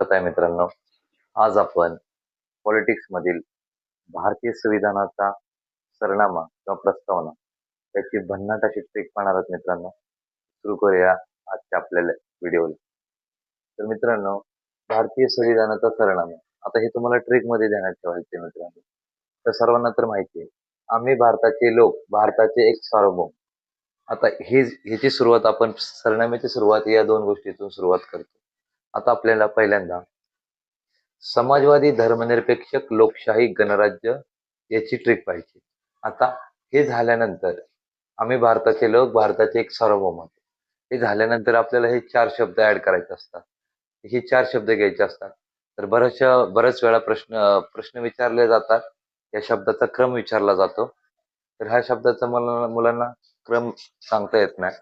आहे मित्रांनो. आज आपण पॉलिटिक्स मधील भारतीय संविधानाचा सरनामा किंवा प्रस्तावना त्याची भन्नाट अशी ट्रिक पाहणार आहोत मित्रांनो. सुरू करूया आजच्या आपल्याला व्हिडिओला तर मित्रांनो भारतीय संविधानाचा सरनामा. आता हे तुम्हाला ट्रिकमध्ये ध्यानात ठेवायचे मित्रांनो. तर सर्वांना तर माहिती आहे आम्ही भारताचे लोक भारताचे एक सार्वभौम. आता हे ह्याची सुरुवात आपण सरनाम्याची सुरुवात या दोन गोष्टीतून सुरुवात करतो. आता आपल्याला पहिल्यांदा समाजवादी धर्मनिरपेक्ष लोकशाही गणराज्य याची ट्रिक पाहिजे आता हे झाल्यानंतर आम्ही भारताचे लोक भारताचे एक सार्वभौम हे झाल्यानंतर आपल्याला हे चार शब्द ऍड करायचे असतात. हे चार शब्द घ्यायचे असतात. तर बऱ्याचशा बऱ्याच वेळा प्रश्न प्रश्न विचारले जातात. या शब्दाचा क्रम विचारला जातो. तर ह्या शब्दाचा मला मुलांना क्रम सांगता येत नाही.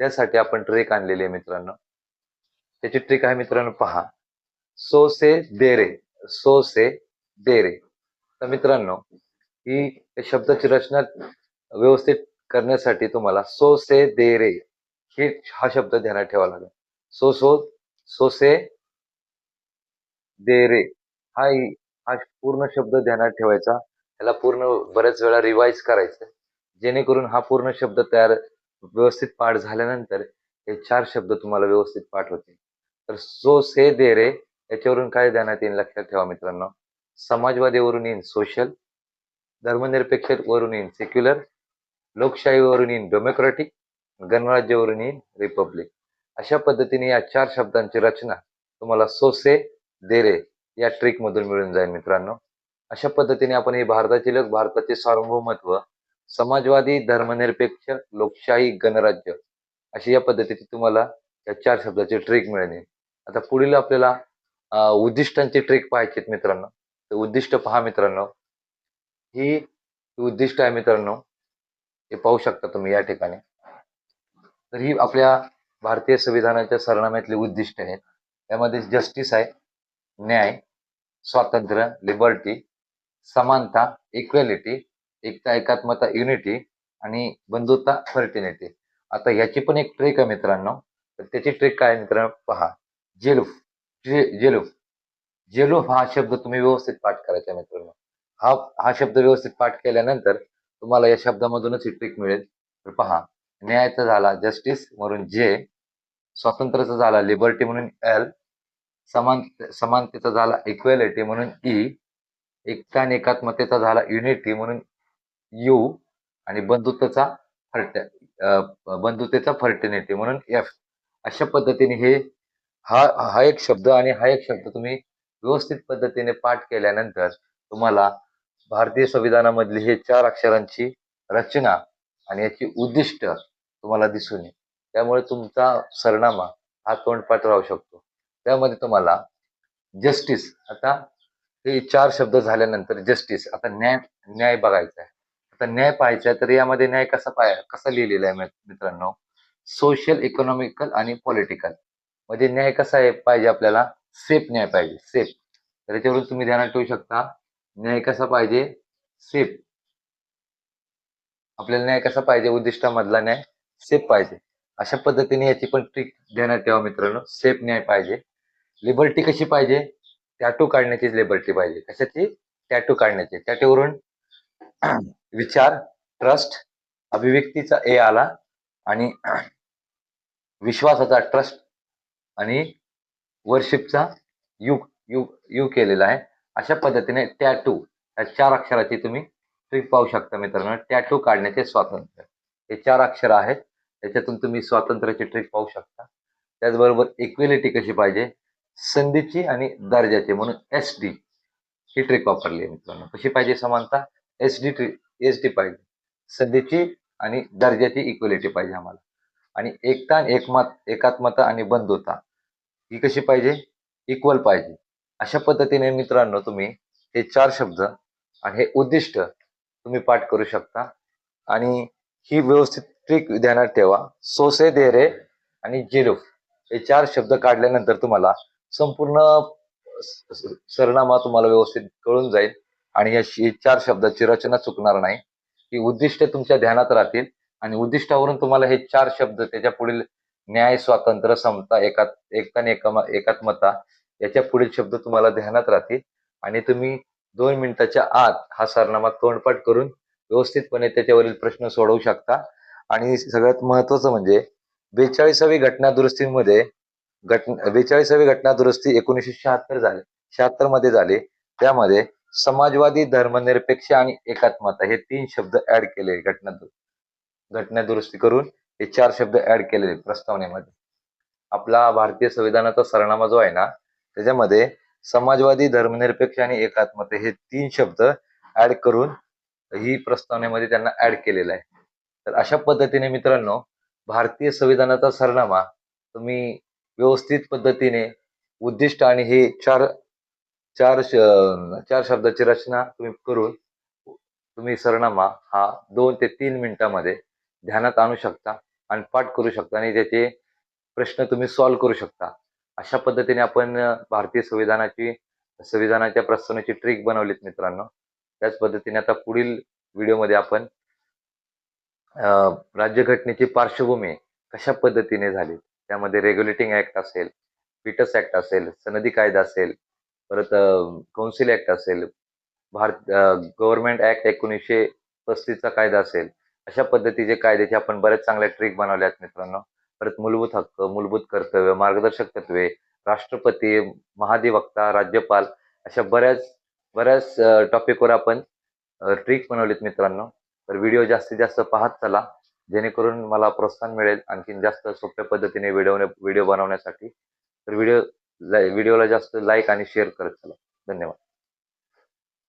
त्यासाठी आपण ट्रेक आणलेली आहे मित्रांनो. त्याची ट्रिक आहे मित्रांनो पहा. सो से देरे सो से देरे तर मित्रांनो ही शब्दाची रचना व्यवस्थित करण्यासाठी तुम्हाला सो से देरे हे हा शब्द ध्यानात ठेवावा लागेल. सो सो सो से देरे हा हा पूर्ण शब्द ध्यानात ठेवायचा. त्याला पूर्ण बऱ्याच वेळा रिवाइज करायचं. जेणेकरून हा पूर्ण शब्द तयार व्यवस्थित पाठ झाल्यानंतर हे चार शब्द तुम्हाला व्यवस्थित पाठ होतील. तर सो से दे रे याच्यावरून काय ध्यानात येईल? लक्षात ठेवा मित्रांनो. समाजवादीवरून येईन सोशल धर्मनिरपेक्ष वरून येईन सेक्युलर लोकशाहीवरून येईन डेमोक्रॅटिक गणराज्यावरून येईन रिपब्लिक अशा पद्धतीने या चार शब्दांची रचना तुम्हाला सोसे देरे या ट्रिक मधून मिळून जाईल मित्रांनो. अशा पद्धतीने आपण हे भारताचे लोक भारताचे सार्वभौमत्व समाजवादी धर्मनिरपेक्ष लोकशाही गणराज्य अशी या पद्धतीची तुम्हाला या चार शब्दाची ट्रिक मिळेल. आता पुढील आपल्याला उद्दिष्टांची ट्रिक पाहायची आहेत मित्रांनो. तर उद्दिष्ट पहा मित्रांनो. ही उद्दिष्ट आहे मित्रांनो. हे पाहू शकता तुम्ही या ठिकाणी. तर ही आपल्या भारतीय संविधानाच्या सरनाम्यातली उद्दिष्ट आहेत. त्यामध्ये जस्टिस आहे न्याय स्वातंत्र्य लिबर्टी समानता इक्वॅलिटी एकता एकात्मता युनिटी आणि बंधुता फर्टिनिटी आता याची पण एक ट्रेक आहे मित्रांनो. तर त्याची ट्रेक काय मित्रांनो? पहा. जेलूफ जे जेलूफ. जेलूफ हा शब्द तुम्ही व्यवस्थित पाठ करायचा मित्रांनो. हा हा शब्द व्यवस्थित पाठ केल्यानंतर तुम्हाला या शब्दामधूनच ही ट्रिक मिळेल. तर पहा न्यायाचा झाला जस्टिस म्हणून जे स्वातंत्र्याचा झाला लिबर्टी म्हणून एल समान समानतेचा झाला इक्वेलिटी म्हणून ई एकता आणि एकात्मतेचा झाला युनिटी म्हणून यू आणि बंधुत्वाचा फर्ट बंधुतेचा फर्टिनिटी म्हणून एफ अशा पद्धतीने हे हा हा एक शब्द आणि हा एक शब्द तुम्ही व्यवस्थित पद्धतीने पाठ केल्यानंतर तुम्हाला भारतीय संविधानामधली हे चार अक्षरांची रचना आणि याची उद्दिष्ट तुम्हाला दिसून येईल. त्यामुळे तुमचा सरनामा हा तोंडपाठ राहू शकतो. त्यामध्ये तुम्हाला जस्टिस आता हे चार शब्द झाल्यानंतर जस्टिस आता न्याय न्याय बघायचा आहे. आता न्याय पाहायचा आहे तर यामध्ये न्याय कसा पाय कसा लिहिलेला आहे मित्रांनो? सोशल इकॉनॉमिकल आणि पॉलिटिकल म्हणजे न्याय कसा आहे पाहिजे आपल्याला? सेफ न्याय पाहिजे सेफ तर याच्यावरून तुम्ही ध्यानात ठेवू शकता न्याय कसा पाहिजे? सेफ आपल्याला न्याय कसा पाहिजे? उद्दिष्टामधला न्याय सेफ पाहिजे. अशा पद्धतीने याची पण ट्रिक ध्यानात ठेवा मित्रांनो. सेफ न्याय पाहिजे. लिबर्टी कशी पाहिजे? टॅटू काढण्याची लिबर्टी पाहिजे. कशाची? टॅटू काढण्याची. टॅटूवरून विचार ट्रस्ट अभिव्यक्तीचा ए आला आणि विश्वासाचा ट्रस्ट आणि वर्शिपचा यू यू यू केलेला आहे. अशा पद्धतीने टॅटू या चार अक्षराची तुम्ही ट्रिक पाहू शकता मित्रांनो. टॅटू काढण्याचे स्वातंत्र्य. हे चार अक्षर आहेत. त्याच्यातून तुम्ही स्वातंत्र्याची ट्रिक पाहू शकता. त्याचबरोबर इक्वेलिटी कशी पाहिजे? संधीची आणि दर्जाची म्हणून एस डी ही ट्रिक वापरली आहे मित्रांनो. कशी पाहिजे समानता? S D trick S D पाहिजे. संधीची आणि दर्जाची इक्वेलिटी पाहिजे आम्हाला. आणि एकता एकमत एकात्मता आणि बंधुता ही कशी पाहिजे? इक्वल पाहिजे. अशा पद्धतीने मित्रांनो तुम्ही हे चार शब्द आणि हे उद्दिष्ट तुम्ही पाठ करू शकता. आणि ही व्यवस्थित ट्रिक ध्यानात ठेवा. सोसे देरे आणि जिरूफ हे चार शब्द काढल्यानंतर तुम्हाला संपूर्ण सरनामा तुम्हाला व्यवस्थित कळून जाईल. आणि या श- चार शब्दाची रचना चुकणार नाही. ही उद्दिष्ट तुमच्या ध्यानात राहतील आणि उद्दिष्टावरून तुम्हाला हे चार शब्द त्याच्या पुढील न्याय स्वातंत्र्य समता एकात एकता आणि एकात्मता याच्या पुढील शब्द तुम्हाला ध्यानात राहतील. आणि तुम्ही दोन मिनिटाच्या आत हा सरनामा तोंडपाठ करून व्यवस्थितपणे त्याच्यावरील प्रश्न सोडवू शकता. आणि सगळ्यात महत्वाचं म्हणजे बेचाळीसावी घटना दुरुस्तीमध्ये घट बेचाळीसावी घटना दुरुस्ती एकोणीसशे शहात्तर झाली शहात्तरमध्ये झाली. त्यामध्ये समाजवादी धर्मनिरपेक्ष आणि एकात्मता हे तीन शब्द ऍड केले घटना घटना दुरुस्ती करून. हे चार शब्द ऍड केलेले प्रस्तावनेमध्ये. आपला भारतीय संविधानाचा सरनामा जो आहे ना त्याच्यामध्ये समाजवादी धर्मनिरपेक्ष आणि एकात्मते हे तीन शब्द ऍड करून ही प्रस्तावनेमध्ये त्यांना ऍड केलेला आहे. तर अशा पद्धतीने मित्रांनो भारतीय संविधानाचा सरनामा तुम्ही व्यवस्थित पद्धतीने उद्दिष्ट आणि हे चार चार श- चार शब्दाची रचना तुम्ही करून तुम्ही सरनामा हा दोन ते तीन मिनिटांमध्ये ध्यानात आणू शकता. आणि पाठ करू शकता आणि त्याचे प्रश्न तुम्ही सॉल्व्ह करू शकता. अशा पद्धतीने आपण भारतीय संविधानाची संविधानाच्या प्रस्तावनेची ट्रिक बनवलीत मित्रांनो. त्याच पद्धतीने आता पुढील व्हिडिओमध्ये आपण राज्यघटनेची पार्श्वभूमी कशा पद्धतीने झाली? त्यामध्ये रेग्युलेटिंग ऍक्ट असेल पीटर्स ऍक्ट असेल सनदी कायदा असेल परत कौन्सिल ऍक्ट असेल भारत गव्हर्नमेंट ऍक्ट एकोणीसशे पस्तीसचा कायदा असेल अशा पद्धतीचे कायद्याचे आपण बऱ्याच चांगल्या ट्रिक बनवल्या आहेत मित्रांनो. परत मूलभूत हक्क मूलभूत कर्तव्य मार्गदर्शक तत्वे राष्ट्रपती महाधिवक्ता राज्यपाल अशा बऱ्याच बऱ्याच टॉपिकवर आपण ट्रिक बनवलीत मित्रांनो. तर व्हिडिओ जास्तीत जास्त पाहत चला. जेणेकरून मला प्रोत्साहन मिळेल आणखीन जास्त सोप्या पद्धतीने व्हिडिओ व्हिडिओ बनवण्यासाठी. तर व्हिडिओ व्हिडिओला जास्त लाईक आणि शेअर करत चला. धन्यवाद.